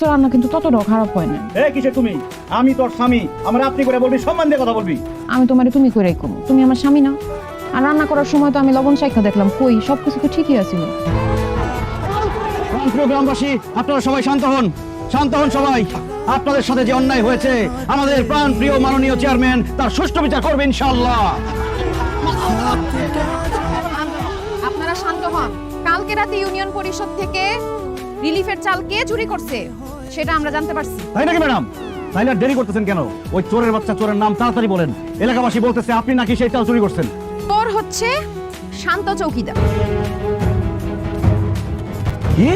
তো রান্না কিন্তু ততটাও খারাপ হয় না। এ কিসে তুমি? আমি তোর স্বামী। আমার আপনি করে বলবি সম্মান দিয়ে কথা বলবি। আমি তোমারে তুমি করে কম তুমি আমার স্বামী না। আর রান্না করার সময় তো আমি লবণ দেখলাম। কই সবকিছু তো ঠিকই আছিল প্রিয় গ্রামবাসী আপনারা সবাই শান্ত হন। শান্ত হন সবাই। আপনাদের সাথে যে অন্যায় হয়েছে আমাদের প্রাণ প্রিয় মাননীয় চেয়ারম্যান তার সুষ্ঠু বিচার করবে ইনশাআল্লাহ। আপনারা শান্ত হন। কালকে রাতে ইউনিয়ন পরিষদ থেকে রিলিফের চাল কে চুরি করছে? সেটা আমরা জানতে পারছি। তাই নাকি ম্যাডাম? তাইলে আর দেরি করতেছেন কেন? ওই চোরের বাচ্চা চোরের নাম তাড়াতাড়ি বলেন। এলাকাবাসী বলতেছে আপনি নাকি সেই চাল চুরি করছেন? তোর হচ্ছে শান্ত চৌকিদার। কি?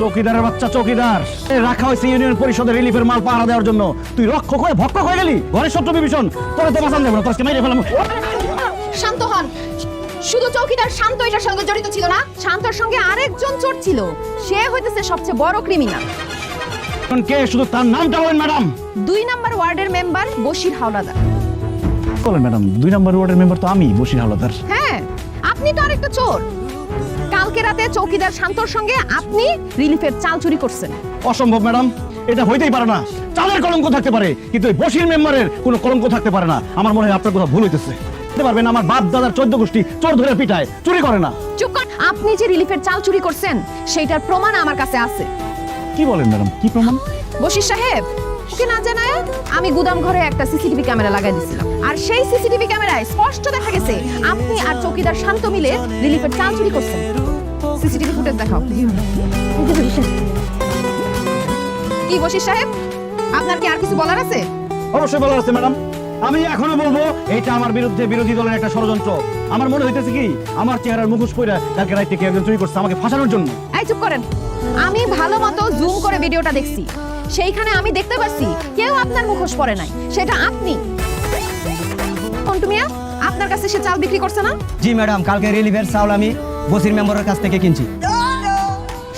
চৌকিদারের বাচ্চা চৌকিদার। এ রাখা হয়েছে ইউনিয়ন পরিষদের রিলিফের মাল পাহারা দেওয়ার জন্য। তুই রক্ষক হয়ে ভক্ষক হয়ে গেলি? ঘরের শত্রু বিভীষণ তোরে তো বাঁচান দেবো না তোকে মেরে ফেলাম। শান্ত হন। শুধু চৌকিদার শান্ত এটার সঙ্গে জড়িত ছিল না শান্তর সঙ্গে আরেকজন চোর ছিল। সে হইতেছে সবচেয়ে বড় ক্রিমিনাল কে শুধু তার নামটা বলেন ম্যাডাম? দুই নাম্বার ওয়ার্ডের মেম্বার বশির হাওলাদার। বলেন ম্যাডাম দুই নম্বর ওয়ার্ডের মেম্বার তো আমি বসির হাওলাদার। হ্যাঁ আপনি তো আরেকটা চোর। কালকে রাতে চৌকিদার শান্তর সঙ্গে আপনি রিলিফের চাল চুরি করছেন। অসম্ভব ম্যাডাম এটা হইতেই পারে না। চালের কলঙ্ক থাকতে পারে কিন্তু এই বসির মেম্বারের কোনো কলঙ্ক থাকতে পারে না। আমার মনে হয় আপনার কোথাও ভুল হইতেছে। বুঝতে পারবেন আমার বাপ দাদার চোদ্দ গোষ্ঠী চোর ধরে পিটায় চুরি করে না। চুপ কর আপনি যে রিলিফের চাল চুরি করছেন সেইটার প্রমাণ আমার কাছে আছে। কি বলেন ম্যাডাম কি প্রমাণ? বশির সাহেব ওকে না জানায় আমি গুদাম ঘরে একটা সিসিটিভি ক্যামেরা লাগাই দিছিলাম। আর সেই সিসিটিভি ক্যামেরায় স্পষ্ট দেখা গেছে আপনি আর চৌকিদার শান্ত মিলে রিলিফের চাল চুরি করছেন। সিসিটিভি ফুটেজ দেখাও। কি বশির সাহেব আপনার কি আর কিছু বলার আছে? অবশ্যই বলার আছে ম্যাডাম। আমি এখনও বলব এটা আমার বিরুদ্ধে বিরোধী দলের একটা ষড়যন্ত্র। আমার মনে হইতেছে কি আমার চেহারার মুখোশ কইরা কালকে রাইতে কে একজন চুরি করছে আমাকে ফাঁসানোর জন্য। এই চুপ করেন। আমি ভালো মতো জুম করে ভিডিওটা দেখছি। সেইখানে আমি দেখতে পাচ্ছি কেউ আপনার মুখোশ পরে নাই। সেটা আপনি। কন্টু মিয়া আপনার কাছে সে চাল বিক্রি করছে না? জি ম্যাডাম কালকে রিলিভের চাউল আমি বসির মেম্বারের কাছ থেকে কিনছি।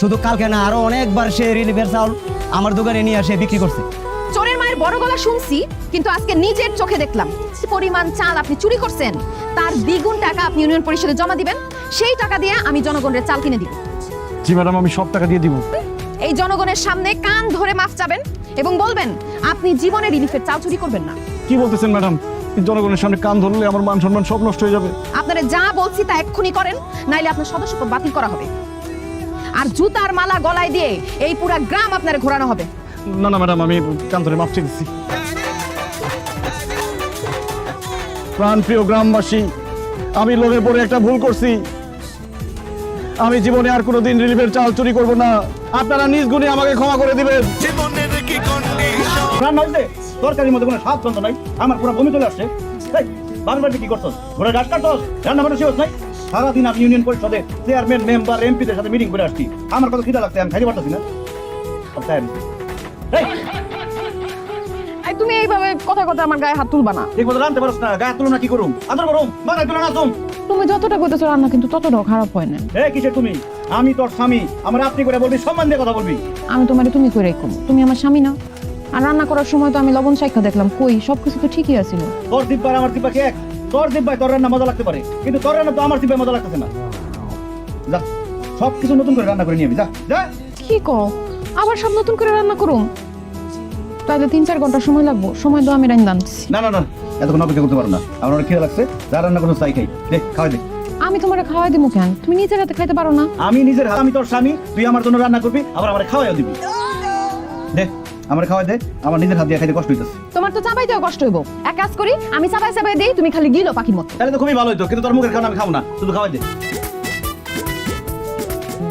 শুধু কালকে না আরও অনেকবার সে রিলিভের চাউল আমার দোকানে নিয়ে আসে বিক্রি করছে। বড় গলা শুনছি কিন্তু আজকে নিজের চোখে দেখলাম। পরিমাণ চাল আপনি চুরি করছেন? তার দ্বিগুণ টাকা আপনি ইউনিয়ন পরিষদে জমা দিবেন। সেই টাকা দিয়ে আমি জনগণের চাল কিনে দিব। জি ম্যাডাম আমি সব টাকা দিয়ে দিব। এই জনগণের সামনে কান ধরে মাফ চাবেন এবং বলবেন আপনি জীবনে রিলিফের চাল চুরি করবেন না। কি বলতেছেন ম্যাডাম? জনগণের সামনে কান ধরলে আমার মান সম্মান সব নষ্ট হয়ে যাবে। আপনারা যা বলছি তা এক্ষুনি করেন নাইলে আপনার সদস্যপদ বাতিল করা হবে। আর জুতার মালা গলায় দিয়ে এই পুরা গ্রাম আপনার ঘোরানো হবে। না না ম্যাডাম আমি কান ধরে মাপ চেয়েছি। প্রাণ প্রিয় গ্রামবাসী আমি লোভে পড়ে একটা ভুল করছি। আমি জীবনে আর কোনোদিন রিলিফের চাল চুরি করব না। আপনারা নিজ গুণে আমাকে ক্ষমা করে দিবেন। জীবনের কি রান্না হইছে তরকারির মধ্যে কোনো স্বাদ ছন্দ নাই আমার পুরো বমি চলে আসছে। এই, বাড়িতে কি করছস ঘোড়া ঘাস কাটছস রান্না বান্না শেষ নাই। সারাদিন আমি ইউনিয়ন পরিষদে চেয়ারম্যান মেম্বার এমপিদের সাথে মিটিং করে আসছি। আমার কত খিদা লাগছে আমি খাইতে পারতেছি না। আমি। এই, তুমি এইভাবে কথা কথা আমার গায়ে হাত তুলবা না। ঠিক মতো রানতে পারছ না গায়ে তুলো না কি করুম? আদর করুম মাথায় তুলে না তুম তুমি যতটা কইতেছো রান্না কিন্তু ততটাও খারাপ হয় না। এ কিসে তুমি? আমি তোর স্বামী আমার আপনি করে বলবি সম্মান দিয়ে কথা বলবি। আমি তোমারে তুমি করে কম তুমি আমার স্বামী না। আর রান্না করার সময় তো আমি লবণ শাইখা দেখলাম কই সবকিছু তো ঠিকই আছিল তোর দিব্বার আমার দিব্বা কি এক তোর দিব্বাই তোর রান্না মজা লাগতে পারে কিন্তু তোর রান্না তো আমার দিব্বাই মজা লাগতেছে না। যা সব কিছু নতুন করে রান্না করে নিয়ে যা যা। কি কও? আবার সব নতুন করে রান্না করুম তাহলে তিন চার ঘণ্টা সময় লাগবো। সময় তো আমি রান্না আনছি না না না এতক্ষণ অপেক্ষা করতে পারো না। আমার অনেক খিদে লাগছে। যা রান্না করছ তাই খাই। দে খাওয়াই দে। আমি তোমারে খাওয়াই দিমু কেন? তুমি নিজের হাতে খাইতে পারো না। আমি নিজের হাত আমি তোর স্বামী তুই আমার জন্য রান্না করবি আবার আমার খাওয়াইও দিবি। দে আমার খাওয়াই দে। আমার নিজের হাত দিয়ে খাইতে কষ্ট হইতেছে। তোমার তো চাবাই দেওয়া কষ্ট হইব। এক কাজ করি আমি চাবাই চাবাই দেই তুমি খালি গিলো পাখির মতো। তাহলে তো খুবই ভালো হইতো কিন্তু তোর মুখের খাওয়া আমি খাব না। শুধু খাওয়াই দে।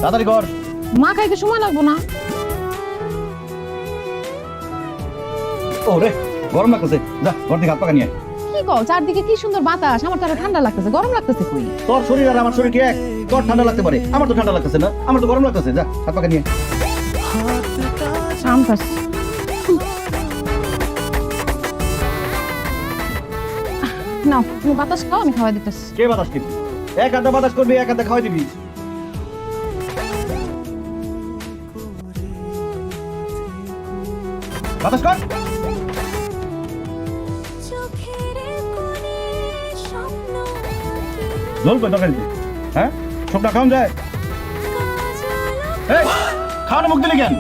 তাড়াতাড়ি কর। মা খাইতে সময় লাগবো না। ও রে গরম লাগতেছে। যা ঘর থেকে হাত পাকা নিয়ে কি কও চারদিকে কি সুন্দর বাতাস? আমার তো আরও ঠান্ডা লাগতেছে গরম লাগতেছে কই? তোর শরীর আর আমার শরীর কি এক? তোর ঠান্ডা লাগতে পারে আমার তো ঠান্ডা লাগতেছে না আমার তো গরম লাগতেছে। যা হাত পাকা নিয়ে আয়। শান্তাস নাও তুমি বাতাস খাও আমি খাওয়াই দিতেছি। কে বাতাস করবি এক হাতে বাতাস করবি এক হাতে খাওয়াই দিবি। বাতাস কর। হ্যাঁ? সবটা খাওয়া যায় এই খাওয়ানো মুখ দিলি কেন?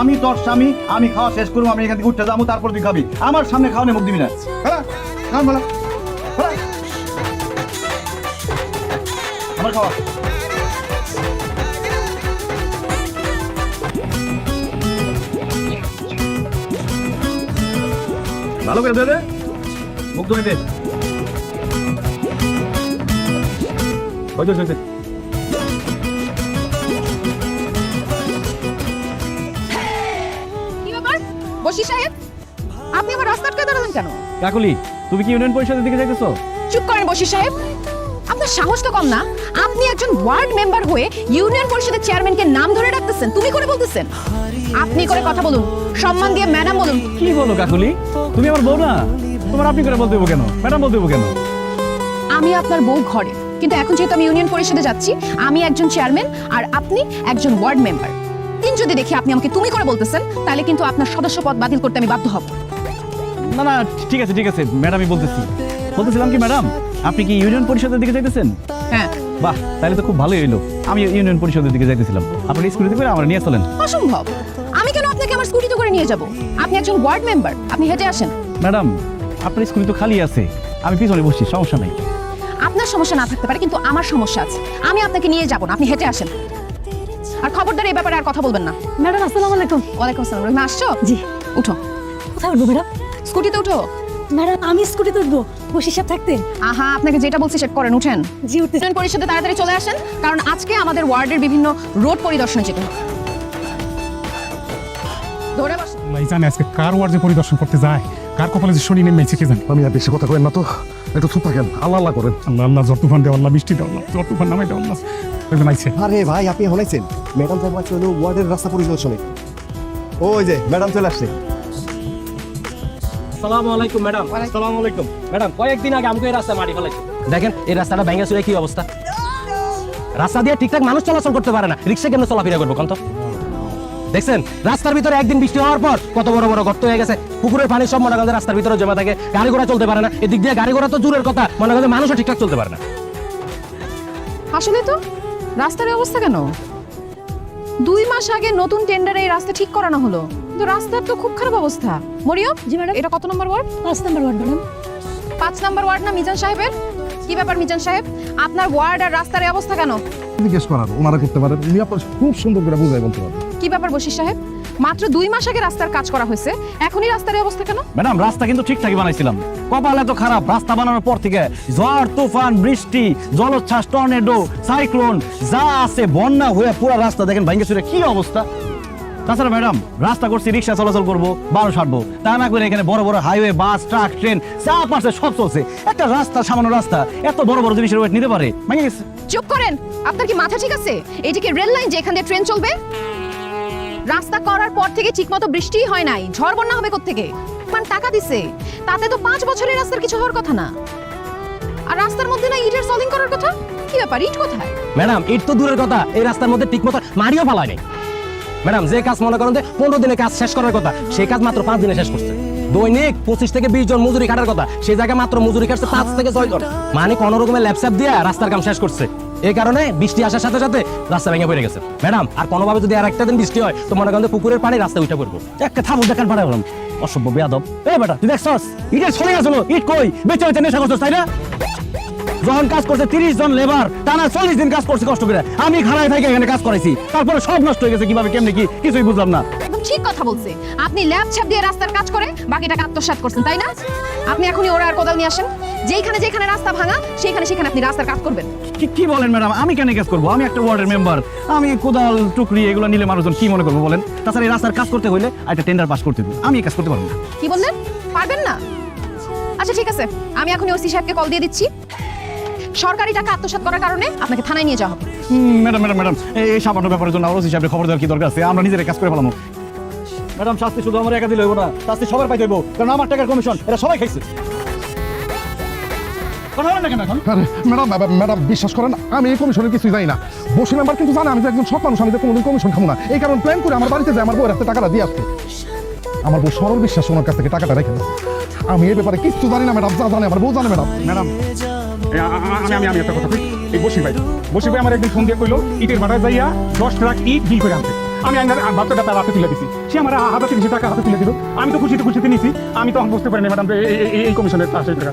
আমি তোর স্বামী, আমি খাওয়া শেষ করব, আমি এখান থেকে উঠতে যাব, তারপর তুই খাবি। আমার সামনে খাওয়ানো মুখ দিবি না। হ্যাঁ? খাওয়ান বলা। খাওয়া। ভালো করে দে। মুখ ধুয়ে দে। হয়েছে হয়েছে বসি সাহেব আপনি আমার রাস্তা আটকে দাঁড়ালেন কেন? কাকুলি তুমি কি ইউনিয়ন পরিষদের দিকে যাইতেছো? চুপ করেন বসি সাহেব। আপনার সাহস তো কম না। আপনি একজন ওয়ার্ড মেম্বার হয়ে ইউনিয়ন পরিষদের চেয়ারম্যানকে নাম ধরে ডাকতেছেন। তুমি করে বলতেছেন। আপনি করে কথা বলুন সম্মান দিয়ে ম্যাডাম বলুন। কি বলো কাকুলি? তুমি আমার বউ না। তোমার আপনি করে বলতে দেবো কেন? ম্যাডাম বলতে দেবো কেন? আমি আপনার বউ ঘরে। কিন্তু এখন যেহেতু আমি ইউনিয়ন পরিষদে যাচ্ছি আমি একজন চেয়ারম্যান আর আপনি একজন ওয়ার্ড মেম্বার দিন যদি দেখি আপনি আমাকে তুমি করে বলতেছেন তাহলে কিন্তু আপনার সদস্য পদ বাতিল করতে আমি বাধ্য হব। না না ঠিক আছে ঠিক আছে ম্যাডামই বলতেছি। বলতেছিলাম কি ম্যাডাম আপনি কি ইউনিয়ন পরিষদের দিকে যাইতেছেন? হ্যাঁ। বাহ তাহলে তো খুব ভালোই হইল। আমি ইউনিয়ন পরিষদের দিকে যাইতেছিলাম। আপনার স্কুটিতে করে আমার নিয়ে চলেন। অসম্ভব। আমি কেন আপনাকে আমার স্কুটিতে করে নিয়ে যাব? আপনি একজন ওয়ার্ড মেম্বার আপনি হেঁটে আসেন। ম্যাডাম আপনার স্কুটি তো খালি আছে। আমি পিছনে বসছি সমস্যা নাই। আপনার সমস্যা না থাকতে পারে কিন্তু আমার সমস্যা আছে। আমি আপনাকে নিয়ে যাব না আপনি হেঁটে আসেন। আর খবরদার এই ব্যাপারে আর কথা বলবেন না। ম্যাডাম আসসালামু আলাইকুম। ওয়ালাইকুম আসসালাম রহিমা আসছো? জি। উঠো। কোথায় উঠবো ম্যাডাম? স্কুটিতে উঠো। ম্যাডাম আমি স্কুটিতে উঠবো বসে সাহেব থাকতেন আহা আপনাকে যেটা বলছি সেটা করেন উঠেন। জি উঠতে ইউনিয়ন পরিষদে তাড়াতাড়ি চলে আসেন কারণ আজকে আমাদের ওয়ার্ডের বিভিন্ন রোড পরিদর্শন যেতে হবে ধরে বসেন আল্লাহ জানে আজকে কার ওয়ার্ড যে পরিদর্শন করতে যায় কার কপালে যে শনি নেমেছে কে জানে। আমি আর বেশি কথা করেন না তো একটু চুপ থাকেন আল্লাহ আল্লাহ করেন। আল্লাহ আল্লাহ জ্বর তুফান দেওয়া আল্লাহ বৃষ্টি দেওয়া আল্লাহ জ্বর তুফান নামাই দেওয়া আল্লাহ একজন আইছে আরে ভাই আপনি হলাইছেন। ম্যাডাম সাহেব আছে হলো ওয়ার্ডের রাস্তা পরিদর্শনে। ওই যে ম্যাডাম চলে আসছে। সালামু আলাইকুম ম্যাডাম। আসসালামু আলাইকুম। ম্যাডাম কয়েকদিন আগে আমাকে এই রাস্তায় মারি ফেলাইছে। দেখেন এই রাস্তাটা ভেঙে চুরে কি অবস্থা? রাস্তা দিয়ে ঠিকঠাক মানুষ চলাচল করতে পারে না। রিক্সা কেমন চলাফেরা করব কন্ত দেখছেন? রাস্তার ভিতরে একদিন বৃষ্টি হওয়ার পর কত বড় বড় গর্ত হয়ে গেছে। পুকুরের পানি সব মনে করেন রাস্তার ভিতরে জমা থাকে গাড়ি ঘোড়া চলতে পারে না। এদিক দিয়ে গাড়ি ঘোড়া তো দূরের কথা মনে করেন মানুষও ঠিকঠাক চলতে পারে না। আসলে তো রাস্তার অবস্থা কেন? দুই মাস আগে নতুন টেন্ডারে এই রাস্তা ঠিক করানো হলো। কিন্তু রাস্তার তো খুব খারাপ অবস্থা। মরিয়ম জি ম্যাডাম। এটা কত নম্বর ওয়ার্ড? পাঁচ নম্বর ওয়ার্ড ম্যাডাম। পাঁচ নম্বর ওয়ার্ড না মিজান সাহেবের? কি ব্যাপার মিজান সাহেব? আপনার ওয়ার্ড আর রাস্তার অবস্থা কেন? জিজ্ঞেস ওনারা করতে পারেন উনি আপনার খুব সুন্দর করে বুঝাই বলতে পারেন। কি ব্যাপার বশির সাহেব? মাত্র দুই মাস আগে রাস্তার কাজ করা হয়েছে এখনই রাস্তার এই অবস্থা কেন? ম্যাডাম রাস্তা কিন্তু ঠিকঠাকই বানাইছিলাম। কপাল এত খারাপ রাস্তা বানানোর পর থেকে ঝড় তুফান বৃষ্টি জলোচ্ছ্বাস টর্নেডো সাইক্লোন যা আছে বন্যা হয়ে পুরো রাস্তা দেখেন ভাঙ্গে কি অবস্থা? তাছাড়া ম্যাডাম রাস্তা করছি রিক্সা চলাচল করব বারো সারবো। তা না করে এখানে বড় বড় হাইওয়ে বাস ট্রাক ট্রেন যা পারছে সব চলছে। একটা রাস্তা সামান্য রাস্তা এত বড় বড় জিনিসের ওয়েট নিতে পারে। ভেঙে গেছে। চুপ করেন! আপনার কি মাথা ঠিক আছে? এই যে কি রেল লাইন যে এখান দিয়ে ট্রেন চলবে? রাস্তা করার পর থেকে ঠিকমতো বৃষ্টিই হয় নাই ঝড় বন্যা হবে থেকে মানে টাকা দিছে। তাতে তো পাঁচ বছরের রাস্তার কিছু হওয়ার কথা না। আর রাস্তার মধ্যে না ইটের সলিং করার কথা? কি ব্যাপার ইট কোথায়? ম্যাডাম ইট তো দূরের কথা। এই রাস্তার মধ্যে ঠিক মতো মারিও ফেলায় নাই ম্যাডাম, যে কাজ মনে করেন যে পনেরো দিনে কাজ শেষ করার কথা, সেই কাজ মাত্র পাঁচ দিনে শেষ করছে। দৈনিক পঁচিশ থেকে বিশ জন মজুরি কাটার কথা, সেই জায়গায় মাত্র মজুরি কাটছে পাঁচ থেকে ছয় জন। মানে কোনো রকমের ল্যাপসাপ দিয়ে রাস্তার কাম শেষ করছে। এই কারণে বৃষ্টি আসার সাথে সাথে রাস্তা ভেঙে পড়ে গেছে। ম্যাডাম, আর কোনোভাবে যদি আর একটা দিন বৃষ্টি হয়, তো মনে করেন পুকুরের পানি রাস্তা উঠে পড়ব। একটা থামো দেখান পাঠাবো অসভ্য বেয়াদব। এই বেটা, তুই দেখছস? ইটের ছড়ে গেছিল ইট কই? বেঁচে বেঁচে নেশা করছস, তাই না? যখন কাজ করছে তিরিশ জন লেবার টানা চল্লিশ দিন কাজ করছে কষ্ট করে। আমি খাড়ায় থেকে এখানে কাজ করাইছি। তারপরে সব নষ্ট হয়ে গেছে কীভাবে কেমনে কি কিছুই বুঝলাম না। একদম ঠিক কথা বলছে। আপনি ল্যাব ছাপ দিয়ে রাস্তার কাজ করে বাকি টাকা আত্মসাৎ করছেন তাই না? আপনি এখনই ওরা আর কোদাল নিয়ে আসেন। যেখানে যেখানে রাস্তা ভাঙা সেখানে সেখানে আপনি রাস্তার কাজ করবেন। কি কি বলেন ম্যাডাম? আমি কেন কাজ করব? আমি একটা ওয়ার্ডের মেম্বার। আমি কোদাল টুকরি এগুলো নিলে মানুষজন কি মনে করব বলেন? তাছাড়া এই রাস্তার কাজ করতে হইলে একটা টেন্ডার পাস করতে দিই আমি কাজ করতে পারব না। কি বললেন? পারবেন না? আচ্ছা ঠিক আছে। আমি এখনই ওসি সাহেবকে কল দিয়ে দিচ্ছি। সরকারি টাকা আত্মসাৎ করার কারণে আপনাকে থানায় নিয়ে যাওয়া হবে। ম্যাডাম ম্যাডাম ম্যাডাম এই সামান্য ব্যাপারের জন্য ওসি সাহেবের খবর দেওয়ার কি দরকার আছে? আমরা নিজের কাজ করে ফেলাম। ম্যাডাম শাস্তি শুধু আমার একা দিলে হইব না শাস্তি সবার পাইতে হইব কারণ আমার টাকার কমিশন এটা সবাই খাইছে। কথা বলেন না কেন এখন? আরে ম্যাডাম ম্যাডাম, বিশ্বাস করেন আমি এই কমিশনের কিছুই জানি না। বসি মেম্বার কিন্তু জানে আমি যে একজন সৎ মানুষ আমি যে কোনোদিন কমিশন খাব না। এই কারণে প্ল্যান করে আমার বাড়িতে যায় আমার হাতে টাকাটা দিয়ে আসতে। আমার বউ সরল বিশ্বাস ওনার কাছ থেকে টাকাটা রেখে দেয় আমি এই ব্যাপারে কিচ্ছু জানি না ম্যাডাম যা জানে আমার বউ জানে ম্যাডাম। ম্যাডাম আমি আমি আমি একটা কথা এই বসি ভাই বসি ভাই আমার একদিন ফোন দিয়ে কইলো, ইটের ভাড়া যাইয়া দশ ট্রাক ইট বিল করে আনতে। আমি আইনার বাচ্চাটা তার হাতে তুলে দিছি। সে আমার হাতে তিরিশ টাকা হাতে তুলে দিল। আমি তো খুশিতে খুশিতে নিছি। আমি তখন বুঝতে পারিনি ম্যাডাম এই- কমিশনের চারশো টাকা।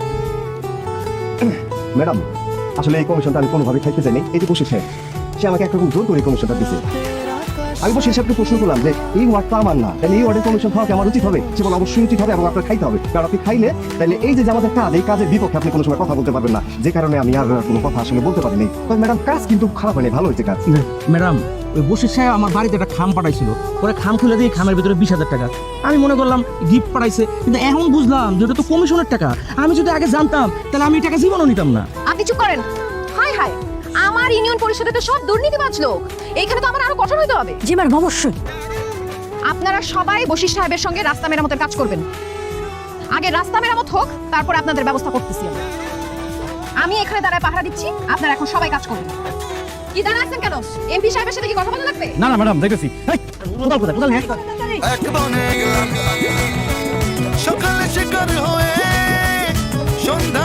ম্যাডাম, আসলে এই কমিশনটা আমি কোনোভাবে খাইতে চাইনি। এই যে বসে সাহেব সে আমাকে একরকম জোর করে কমিশনটা দিছে। আমি বসে সাহেবকে প্রশ্ন করলাম যে এই ওয়ার্ডটা আমার না তাহলে এই ওয়ার্ডের কমিশন খাওয়া কি আমার উচিত হবে? সে বলে অবশ্যই উচিত হবে এবং আপনার খাইতে হবে। কারণ আপনি খাইলে তাহলে এই যে আমাদের কাজ এই কাজের বিপক্ষে আপনি কোনো সময় কথা বলতে পারবেন না। যে কারণে আমি আর কোনো কথা আসলে বলতে পারিনি। তবে ম্যাডাম কাজ কিন্তু খারাপ হয়নি ভালো হয়েছে কাজ। ম্যাডাম ওই বসির সাহেব আমার বাড়িতে একটা খাম পাঠাইছিল। পরে খাম খুলে দিয়ে খামের ভিতরে বিশ হাজার টাকা। আমি মনে করলাম গিফট পাঠাইছে। কিন্তু এখন বুঝলাম যে ওটা তো কমিশনের টাকা। আমি যদি আগে জানতাম তাহলে আমি এই টাকা জীবনও নিতাম না। আপনি চুপ করেন। হাই হাই আর ইউনিয়ন পরিষদে তো সব দুর্নীতিবাজ লোক। এখানে তো আমার আরও কঠোর হইতে হবে। জি ম্যাডাম অবশ্যই। আপনারা সবাই বশির সাহেবের সঙ্গে রাস্তা মেরামতের কাজ করবেন। আগে রাস্তা মেরামত হোক তারপর আপনাদের ব্যবস্থা করতেছি আমি এখানে দাঁড়ায় পাহারা দিচ্ছি আপনারা এখন সবাই কাজ করবেন। কি দাঁড়া কেন? এমপি সাহেবের সাথে কি কথা বলতে লাগবে? না না ম্যাডাম দেখেছি কোথাও শিকার হয়ে সন্ধ্যা